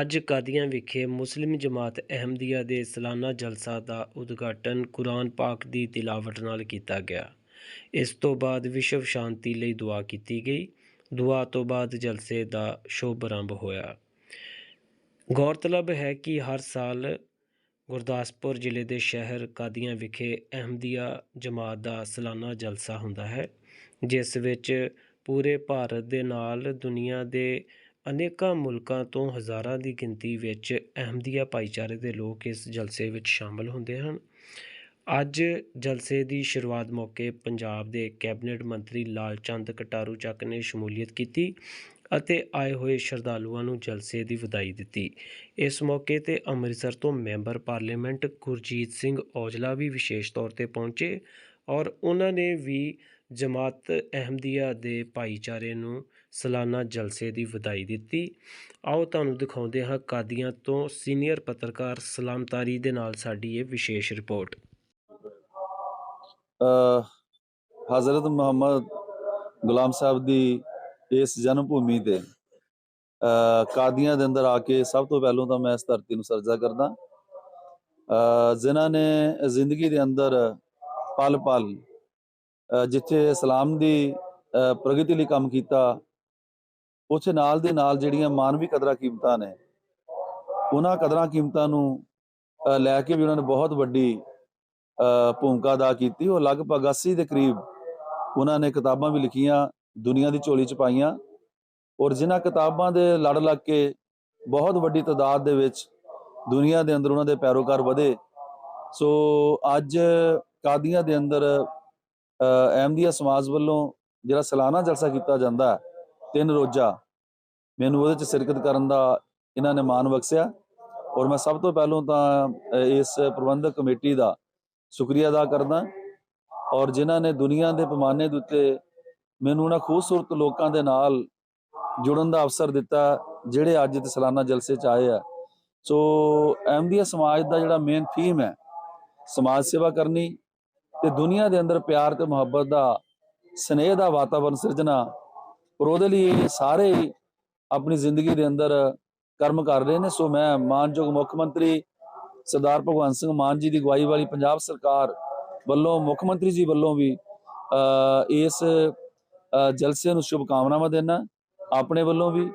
ਅੱਜ ਕਾਦੀਆਂ ਵਿਖੇ ਮੁਸਲਿਮ ਜਮਾਤ ਅਹਿਮਦੀਆ ਦੇ ਸਾਲਾਨਾ ਜਲਸਾ ਦਾ ਉਦਘਾਟਨ ਕੁਰਾਨ ਪਾਕ ਦੀ ਤਿਲਾਵਟ ਨਾਲ ਕੀਤਾ ਗਿਆ। ਇਸ ਤੋਂ ਬਾਅਦ ਵਿਸ਼ਵ ਸ਼ਾਂਤੀ ਲਈ ਦੁਆ ਕੀਤੀ ਗਈ। ਦੁਆ ਤੋਂ ਬਾਅਦ ਜਲਸੇ ਦਾ ਸ਼ੁਭ ਆਰੰਭ ਹੋਇਆ। ਗੌਰਤਲਬ ਹੈ ਕਿ ਹਰ ਸਾਲ ਗੁਰਦਾਸਪੁਰ ਜ਼ਿਲ੍ਹੇ ਦੇ ਸ਼ਹਿਰ ਕਾਦੀਆਂ ਵਿਖੇ ਅਹਿਮਦੀਆ ਜਮਾਤ ਦਾ ਸਾਲਾਨਾ ਜਲਸਾ ਹੁੰਦਾ ਹੈ, ਜਿਸ ਵਿੱਚ ਪੂਰੇ ਭਾਰਤ ਦੇ ਨਾਲ ਦੁਨੀਆ ਦੇ ਅਨੇਕਾਂ ਮੁਲਕਾਂ ਤੋਂ ਹਜ਼ਾਰਾਂ ਦੀ ਗਿਣਤੀ ਵਿੱਚ ਅਹਿਮਦੀਆ ਭਾਈਚਾਰੇ ਦੇ ਲੋਕ ਇਸ ਜਲਸੇ ਵਿੱਚ ਸ਼ਾਮਲ ਹੁੰਦੇ ਹਨ। ਅੱਜ ਜਲਸੇ ਦੀ ਸ਼ੁਰੂਆਤ ਮੌਕੇ ਪੰਜਾਬ ਦੇ ਕੈਬਨਿਟ ਮੰਤਰੀ ਲਾਲ ਚੰਦ ਕਟਾਰੂ ਚੱਕ ਨੇ ਸ਼ਮੂਲੀਅਤ ਕੀਤੀ ਅਤੇ ਆਏ ਹੋਏ ਸ਼ਰਧਾਲੂਆਂ ਨੂੰ ਜਲਸੇ ਦੀ ਵਧਾਈ ਦਿੱਤੀ। ਇਸ ਮੌਕੇ ਤੇ ਅੰਮ੍ਰਿਤਸਰ ਤੋਂ ਮੈਂਬਰ ਪਾਰਲੀਮੈਂਟ ਗੁਰਜੀਤ ਸਿੰਘ ਔਜਲਾ ਵੀ ਵਿਸ਼ੇਸ਼ ਤੌਰ ਤੇ ਪਹੁੰਚੇ ਔਰ ਉਹਨਾਂ ਨੇ ਵੀ ਜਮਾਤ ਅਹਿਮਦੀਆ ਦੇ ਭਾਈਚਾਰੇ ਨੂੰ ਸਾਲਾਨਾ ਜਲਸੇ ਦੀ ਵਧਾਈ ਦਿੱਤੀ। ਆਓ ਤੁਹਾਨੂੰ ਦਿਖਾਉਂਦੇ ਹਾਂ ਕਾਦੀਆਂ ਤੋਂ ਸੀਨੀਅਰ ਪੱਤਰਕਾਰ ਸਲਾਮਤਾਰੀ ਦੇ ਨਾਲ ਸਾਡੀ ਇਹ ਵਿਸ਼ੇਸ਼ ਰਿਪੋਰਟ। ਅ ਹਜ਼ਰਤ ਮੁਹੰਮਦ ਗੁਲਾਮ ਸਾਹਿਬ ਦੀ ਇਸ ਜਨਮ ਭੂਮੀ ਤੇ ਅ ਕਾਦੀਆਂ ਦੇ ਅੰਦਰ ਆ ਕੇ ਸਭ ਤੋਂ ਪਹਿਲਾਂ ਤਾਂ ਮੈਂ ਇਸ ਧਰਤੀ ਨੂੰ ਸਰਜਾ ਕਰਦਾ। ਅ ਜਿਨ੍ਹਾਂ ਨੇ ਜ਼ਿੰਦਗੀ ਦੇ ਅੰਦਰ ਪਲ ਪਲ ਅ ਜਿੱਥੇ ਇਸਲਾਮ ਦੀ ਅ ਪ੍ਰਗਤੀ ਲਈ ਕੰਮ ਕੀਤਾ ਉੱਥੇ ਨਾਲ ਦੇ ਨਾਲ ਜਿਹੜੀਆਂ ਮਾਨਵੀ ਕਦਰਾਂ ਕੀਮਤਾਂ ਨੇ ਉਹਨਾਂ ਕਦਰਾਂ ਕੀਮਤਾਂ ਨੂੰ ਲੈ ਕੇ ਵੀ ਉਹਨਾਂ ਨੇ ਬਹੁਤ ਵੱਡੀ ਭੂਮਿਕਾ ਅਦਾ ਕੀਤੀ। ਉਹ ਲਗਭਗ 80 ਦੇ ਕਰੀਬ ਉਹਨਾਂ ਨੇ ਕਿਤਾਬਾਂ ਵੀ ਲਿਖੀਆਂ ਦੁਨੀਆ ਦੀ ਝੋਲੀ ਚ ਪਾਈਆਂ। ਔਰ ਜਿਨ੍ਹਾਂ ਕਿਤਾਬਾਂ ਦੇ ਲੜ ਲੱਗ ਕੇ ਬਹੁਤ ਵੱਡੀ ਤਾਦਾਦ ਦੇ ਵਿੱਚ ਦੁਨੀਆ ਦੇ ਅੰਦਰ ਉਹਨਾਂ ਦੇ ਪੈਰੋਕਾਰ ਵਧੇ। ਸੋ ਅੱਜ ਕਾਦੀਆਂ ਦੇ ਅੰਦਰ ਅ, ਅਹਿਮਦੀਆ ਸਮਾਜ ਵੱਲੋਂ ਜਿਹੜਾ ਸਾਲਾਨਾ ਜਲਸਾ ਕੀਤਾ ਜਾਂਦਾ ਹੈ, ਤਿੰਨ ਰੋਜ਼ਾ ਮੈਨੂੰ ਉਹਦੇ ਚ ਸ਼ਿਰਕਤ ਕਰਨ ਦਾ ਇਹਨਾਂ ਨੇ ਮਾਣ ਬਖਸ਼ਿਆ ਔਰ ਮੈਂ ਸਭ ਤੋਂ ਪਹਿਲਾਂ ਤਾਂ ਇਸ ਪ੍ਰਬੰਧਕ ਕਮੇਟੀ ਦਾ ਸ਼ੁਕਰੀਆ ਅਦਾ ਕਰਦਾ ਔਰ ਜਿਨ੍ਹਾਂ ਨੇ ਦੁਨੀਆ ਦੇ ਪੈਮਾਨੇ ਦੇ ਉੱਤੇ ਮੈਨੂੰ ਉਹਨਾਂ ਖੂਬਸੂਰਤ ਲੋਕਾਂ ਦੇ ਨਾਲ ਜੁੜਨ ਦਾ ਅਵਸਰ ਦਿੱਤਾ, ਜਿਹੜੇ ਅੱਜ ਤੇ ਸਾਲਾਨਾ ਜਲਸੇ 'ਚ ਆਏ ਆ। ਸੋ, ਅਹਿਮਦੀਆ ਸਮਾਜ ਦਾ ਜਿਹੜਾ ਮੇਨ ਥੀਮ ਹੈ, ਸਮਾਜ ਸੇਵਾ ਕਰਨੀ ਤੇ ਦੁਨੀਆ ਦੇ ਅੰਦਰ ਪਿਆਰ ਤੇ ਮੁਹੱਬਤ ਦਾ, ਸਨੇਹ ਦਾ ਵਾਤਾਵਰਣ ਸਿਰਜਣਾ ਔਰ ਉਹਦੇ ਲਈ ਸਾਰੇ ਆਪਣੀ ਜ਼ਿੰਦਗੀ ਦੇ ਅੰਦਰ ਕਰਮ ਕਰ ਰਹੇ ਨੇ। ਸੋ ਮੈਂ ਮਾਨਯੋਗ ਮੁੱਖ ਮੰਤਰੀ ਸਰਦਾਰ ਭਗਵੰਤ ਸਿੰਘ ਮਾਨ ਜੀ ਦੀ ਅਗਵਾਈ ਵਾਲੀ ਪੰਜਾਬ ਸਰਕਾਰ ਵੱਲੋਂ ਮੁੱਖ ਮੰਤਰੀ ਜੀ ਵੱਲੋਂ ਵੀ ਇਸ ਜਲਸੇ ਨੂੰ ਸ਼ੁਭ ਕਾਮਨਾਵਾਂ ਦੇਣਾ ਆਪਣੇ ਵੱਲੋਂ ਵੀ।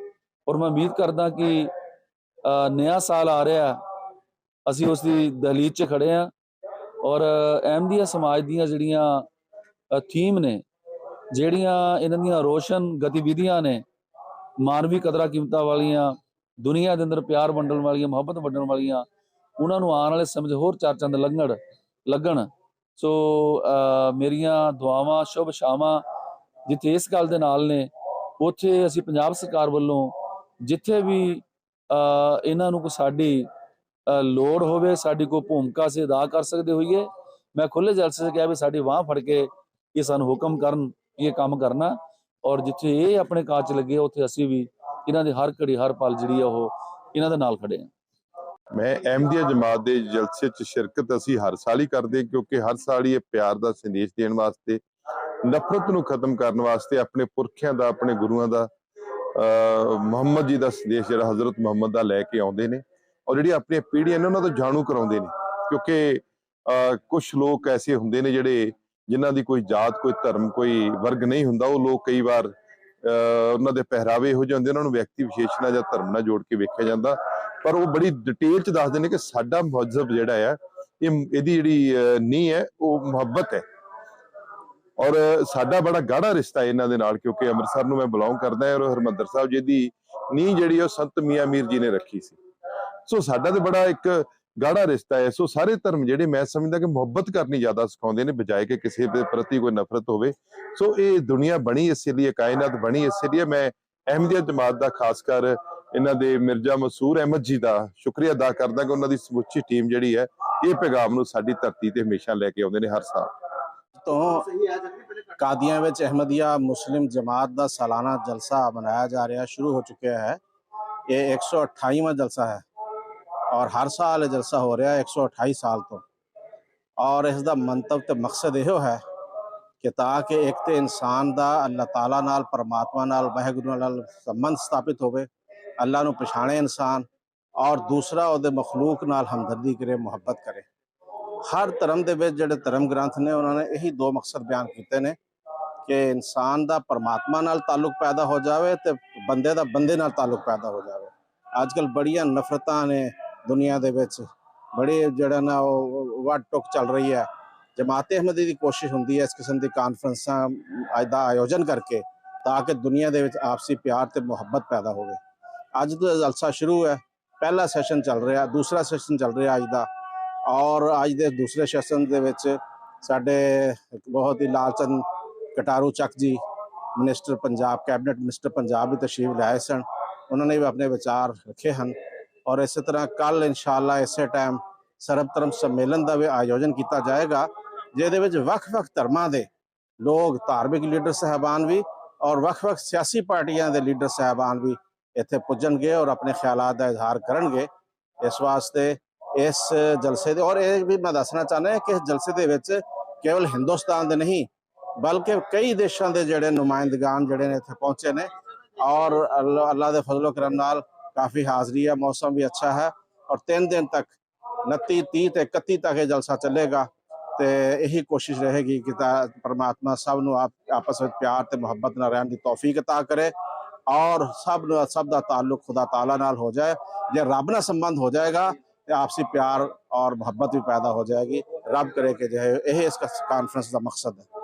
ਔਰ ਮੈਂ ਉਮੀਦ ਕਰਦਾ ਕਿ ਅ, ਨਵਾਂ ਸਾਲ ਆ ਰਿਹਾ। ਅਸੀਂ ਉਸ ਦੀ ਦਹਲੀਜ਼ 'ਚ ਖੜੇ ਆ। ਔਰ ਅਹਿਮਦੀਆ ਸਮਾਜ ਦੀਆਂ ਜਿਹੜੀਆਂ ਥੀਮ ਨੇ ਜਿਹੜੀਆਂ ਇਹਨਾਂ ਦੀਆਂ ਰੋਸ਼ਨ ਗਤੀਵਿਧੀਆਂ ਨੇ, ਮਾਨਵੀ ਕਦਰਾਂ ਕੀਮਤਾਂ ਵਾਲੀਆਂ, ਦੁਨੀਆ ਦੇ ਅੰਦਰ ਪਿਆਰ ਵੰਡਣ ਵਾਲੀਆਂ, ਮੁਹੱਬਤ ਵੰਡਣ ਵਾਲੀਆਂ, ਉਹਨਾਂ ਨੂੰ ਆਉਣ ਵਾਲੇ ਸਮੇਂ 'ਚ ਹੋਰ ਚਾਰ ਚੰਦ ਲੱਗਣ ਲੱਗਣ। ਸੋ ਮੇਰੀਆਂ ਦੁਆਵਾਂ, ਸ਼ੁਭ ਸ਼ਾਮਾਂ ਜਿੱਥੇ ਇਸ ਗੱਲ ਦੇ ਨਾਲ ਨੇ, ਉੱਥੇ ਅਸੀਂ ਪੰਜਾਬ ਸਰਕਾਰ ਵੱਲੋਂ ਜਿੱਥੇ ਵੀ ਇਹਨਾਂ ਨੂੰ ਕੋਈ ਸਾਡੀ ਲੋੜ ਹੋਵੇ, ਸਾਡੀ ਕੋਈ ਭੂਮਿਕਾ ਅਸੀਂ ਅਦਾ ਕਰ ਸਕਦੇ ਹੋਈਏ, ਮੈਂ ਖੁੱਲੇ ਜਲਸੇ 'ਚ ਕਿਹਾ ਵੀ ਸਾਡੀ ਬਾਹ ਫੜ ਕੇ ਇਹ ਸਾਨੂੰ ਹੁਕਮ ਕਰਨ ਇਹ ਕੰਮ ਕਰਨਾ। ਔਰ ਜਿੱਥੇ ਇਹ ਆਪਣੇ ਕਾਜ ਲੱਗੇ, ਉੱਥੇ ਅਸੀਂ ਵੀ ਇਹਨਾਂ ਦੇ ਹਰ ਘੜੀ, ਹਰ ਪਲ ਜਿਹੜੀ ਆ ਉਹ ਇਹਨਾਂ ਦੇ ਨਾਲ ਖੜੇ ਹਾਂ ਮੈਂ ਅਹਿਮਦੀਆ ਜਮਾਤ ਦੇ ਜਲਸੇ 'ਚ ਸ਼ਿਰਕਤ ਅਸੀਂ ਹਰ ਸਾਲ ਹੀ ਕਰਦੇ ਕਿਉਂਕਿ ਹਰ ਸਾਲ ਹੀ ਇਹ ਪਿਆਰ ਦਾ ਸੰਦੇਸ਼ ਦੇਣ ਵਾਸਤੇ, ਨਫ਼ਰਤ ਨੂੰ ਖਤਮ ਕਰਨ ਵਾਸਤੇ ਆਪਣੇ ਪੁਰਖਿਆਂ ਦਾ, ਆਪਣੇ ਗੁਰੂਆਂ ਦਾ, ਅਹ, ਮੁਹੰਮਦ ਜੀ ਦਾ ਸੰਦੇਸ਼ ਜਿਹੜਾ ਹਜ਼ਰਤ ਮੁਹੰਮਦ ਦਾ ਲੈ ਕੇ ਆਉਂਦੇ ਨੇ। ਔਰ ਜਿਹੜੀ ਆਪਣੀਆਂ ਪੀੜ੍ਹੀਆਂ ਨੇ, ਉਹਨਾਂ ਤੋਂ ਜਾਣੂ ਕਰਾਉਂਦੇ ਨੇ। ਕਿਉਂਕਿ ਕੁਝ ਲੋਕ ਐਸੇ ਹੁੰਦੇ ਨੇ ਜਿਹੜੇ ਜਿਨ੍ਹਾਂ ਦੀ ਕੋਈ ਜਾਤ ਕੋਈ ਧਰਮ ਕੋਈ ਵਰਗ ਨਹੀਂ ਹੁੰਦਾ ਉਹ ਲੋਕ ਕਈ ਵਾਰ ਉਹਨਾਂ ਦੇ ਪਹਿਰਾਵੇ ਇਹੋ ਜਿਹੇ ਹੁੰਦੇ ਉਹਨਾਂ ਨੂੰ ਵਿਅਕਤੀ ਵਿਸ਼ੇਸ਼ਣਾ ਜਾਂ ਧਰਮ ਨਾਲ ਜੋੜ ਕੇ ਵੇਖਿਆ ਜਾਂਦਾ। ਪਰ ਉਹ ਬੜੀ ਡਿਟੇਲ ਚ ਦੱਸਦੇ ਨੇ ਕਿ ਸਾਡਾ ਮਹੱਜ਼ਬ ਜਿਹੜਾ ਆ ਇਹ ਇਹਦੀ ਜਿਹੜੀ ਅਹ, ਨੀਂਹ ਹੈ ਉਹ ਮੁਹੱਬਤ ਹੈ। ਔਰ ਸਾਡਾ ਬੜਾ ਗਾੜਾ ਰਿਸ਼ਤਾ ਹੈ ਇਹਨਾਂ ਦੇ ਨਾਲ ਕਿਉਂਕਿ ਅੰਮ੍ਰਿਤਸਰ ਨੂੰ ਮੈਂ ਬਿਲੋਂਗ ਕਰਦਾ ਹਾਂ ਔਰ ਹਰਮੰਦਰ ਸਾਹਿਬ ਜੀ ਦੀ ਨੀਂਹ ਜਿਹੜੀ ਉਹ ਸੰਤ ਮੀਆਂ ਮੀਰ ਜੀ ਨੇ ਰੱਖੀ ਸੀ। ਸੋ ਸਾਡਾ ਤੇ ਬੜਾ ਇੱਕ ਗਾੜਾ ਰਿਸ਼ਤਾ ਹੈ। ਸੋ ਸਾਰੇ ਧਰਮ ਜਿਹੜੇ ਮੈਂ ਸਮਝਦਾ ਕਿ ਮੁਹੱਬਤ ਕਰਨੀ ਜ਼ਿਆਦਾ ਸਿਖਾਉਂਦੇ ਨੇ, ਬਜਾਏ ਕਿ ਕਿਸੇ ਦੇ ਪ੍ਰਤੀ ਕੋਈ ਨਫ਼ਰਤ ਹੋਵੇ। ਸੋ ਇਹ ਦੁਨੀਆ ਬਣੀ ਇਸੇ ਲਈ ਕਾਇਨਾਤ ਬਣੀ ਇਸੇ ਲਈ ਮੈਂ ਅਹਿਮਦੀਆ ਜਮਾਤ ਦਾ ਖਾਸ ਕਰ ਇਹਨਾਂ ਦੇ ਮਿਰਜ਼ਾ ਮਸੂਰ ਅਹਿਮਦ ਜੀ ਦਾ ਸ਼ੁਕਰੀਆ ਅਦਾ ਕਰਦਾ ਕਿ ਉਹਨਾਂ ਦੀ ਸਮੁੱਚੀ ਟੀਮ ਜਿਹੜੀ ਹੈ, ਇਹ ਪੈਗਾਮ ਨੂੰ ਸਾਡੀ ਧਰਤੀ ਤੇ ਹਮੇਸ਼ਾ ਲੈ ਕੇ ਆਉਂਦੇ ਨੇ ਹਰ ਸਾਲ। ਤੋਂ ਕਾਦੀਆਂ ਵਿੱਚ ਅਹਿਮਦੀਆ ਮੁਸਲਿਮ ਜਮਾਤ ਦਾ ਸਾਲਾਨਾ ਜਲਸਾ ਮਨਾਇਆ ਜਾ ਰਿਹਾ, ਸ਼ੁਰੂ ਹੋ ਚੁੱਕਿਆ ਹੈ। ਇਹ 128ਵਾਂ ਜਲਸਾ ਹੈ। ਔਰ ਹਰ ਸਾਲ ਇਹ ਜਲਸਾ ਹੋ ਰਿਹਾ ਹੈ 128 ਸਾਲ ਤੋਂ। ਔਰ ਇਸ ਦਾ ਮੰਤਵ ਤੇ ਮਕਸਦ ਇਹੋ ਹੈ ਕਿ ਤਾਂ ਕਿ ਇੱਕ ਤੇ ਇਨਸਾਨ ਦਾ ਅੱਲਾਹ ਤਾਲਾ ਨਾਲ, ਪਰਮਾਤਮਾ ਨਾਲ ਵਾਹਿਗੁਰੂ ਨਾਲ ਸੰਬੰਧ ਸਥਾਪਿਤ ਹੋਵੇ, ਅੱਲਾਹ ਨੂੰ ਪਛਾਣੇ ਇਨਸਾਨ, ਔਰ ਦੂਸਰਾ ਉਹਦੇ ਮਖਲੂਕ ਨਾਲ ਹਮਦਰਦੀ ਕਰੇ, ਮੁਹੱਬਤ ਕਰੇ। ਹਰ ਧਰਮ ਦੇ ਵਿੱਚ ਜਿਹੜੇ ਧਰਮ ਗ੍ਰੰਥ ਨੇ, ਉਹਨਾਂ ਨੇ ਇਹੀ ਦੋ ਮਕਸਦ ਬਿਆਨ ਕੀਤੇ ਨੇ ਕਿ ਇਨਸਾਨ ਦਾ ਪਰਮਾਤਮਾ ਨਾਲ ਤਾਲੁਕ ਪੈਦਾ ਹੋ ਜਾਵੇ ਤੇ ਬੰਦੇ ਦਾ ਬੰਦੇ ਨਾਲ ਤਾਲੁਕ ਪੈਦਾ ਹੋ ਜਾਵੇ। ਅੱਜ ਕੱਲ ਬੜੀਆਂ ਨਫ਼ਰਤਾਂ ਨੇ ਦੁਨੀਆ ਦੇ ਵਿੱਚ ਬੜੀ ਜਿਹੜਾ ਨਾ ਉਹ ਵੱਡ ਟੁਕ ਚੱਲ ਰਹੀ ਹੈ। ਜਮਾਤ ਅਹਿਮਦੀ ਦੀ ਕੋਸ਼ਿਸ਼ ਹੁੰਦੀ ਹੈ ਇਸ ਕਿਸਮ ਦੀ ਕਾਨਫਰੰਸਾਂ ਅੱਜ ਦਾ ਆਯੋਜਨ ਕਰਕੇ ਤਾਂ ਕਿ ਦੁਨੀਆ ਦੇ ਵਿੱਚ ਆਪਸੀ ਪਿਆਰ ਤੇ ਮੁਹੱਬਤ ਪੈਦਾ ਹੋਵੇ। ਅੱਜ ਤੋਂ ਜਲਸਾ ਸ਼ੁਰੂ ਹੈ। ਪਹਿਲਾ ਸੈਸ਼ਨ ਚੱਲ ਰਿਹਾ, ਦੂਸਰਾ ਸੈਸ਼ਨ ਚੱਲ ਰਿਹਾ ਅੱਜ ਦਾ। ਔਰ ਅੱਜ ਦੇ ਦੂਸਰੇ ਸੈਸ਼ਨ ਦੇ ਵਿੱਚ ਸਾਡੇ ਬਹੁਤ ਹੀ Lalchand Kataruchak ji, minister Punjab, cabinet minister Punjab ਵੀ ਤਸ਼ਰੀਫ ਲਿਆਏ ਸਨ। ਉਹਨਾਂ ਨੇ ਵੀ ਆਪਣੇ ਵਿਚਾਰ ਰੱਖੇ ਹਨ। ਔਰ ਇਸੇ ਤਰ੍ਹਾਂ ਕੱਲ ਇਨਸ਼ਾਅੱਲਾ ਇਸੇ ਟਾਈਮ ਸਰਬ ਧਰਮ ਸੰਮੇਲਨ ਦਾ ਵੀ ਆਯੋਜਨ ਕੀਤਾ ਜਾਏਗਾ, ਜਿਹਦੇ ਵਿੱਚ ਵੱਖ-ਵੱਖ ਧਰਮਾਂ ਦੇ ਲੋਕ, ਧਾਰਮਿਕ ਲੀਡਰ ਸਹਿਬਾਨ ਵੀ ਔਰ ਵੱਖ-ਵੱਖ ਸਿਆਸੀ ਪਾਰਟੀਆਂ ਦੇ ਲੀਡਰ ਸਹਿਬਾਨ ਵੀ ਇੱਥੇ ਪੁੱਜਣਗੇ ਔਰ ਆਪਣੇ ਖਿਆਲਾਂ ਦਾ ਇਜ਼ਹਾਰ ਕਰਨਗੇ। ਇਸ ਵਾਸਤੇ ਇਸ ਜਲਸੇ ਦੇ, ਔਰ ਇਹ ਵੀ ਮੈਂ ਦੱਸਣਾ ਚਾਹੁੰਦਾ ਕਿ ਇਸ ਜਲਸੇ ਦੇ ਵਿੱਚ ਕੇਵਲ ਹਿੰਦੁਸਤਾਨ ਦੇ ਨਹੀਂ, ਬਲਕਿ ਕਈ ਦੇਸ਼ਾਂ ਦੇ ਜਿਹੜੇ ਨੁਮਾਇੰਦਗਾਨ ਜਿਹੜੇ ਨੇ ਇੱਥੇ ਪਹੁੰਚੇ ਨੇ ਔਰ ਅੱਲਾ ਅੱਲਾ ਦੇ ਫਜ਼ਲੋ ਕਰਮ ਨਾਲ काफ़ी हाजिरी है मौसम भी अच्छा है और तीन दिन तक नती तीत इकती तक ये जलसा चलेगा। तो यही कोशिश रहेगी कि परमात्मा सबन आप, आपस में प्यार मुहब्बत न रहने की तोफीक अता करे और सब सब का ताल्लुक खुदा तला नाल हो जाए। जो रब न संबंध हो जाएगा तो आपसी प्यार और मुहब्बत भी पैदा हो जाएगी। रब करे कि जो है यही इसका कॉन्फ्रेंस का मकसद है।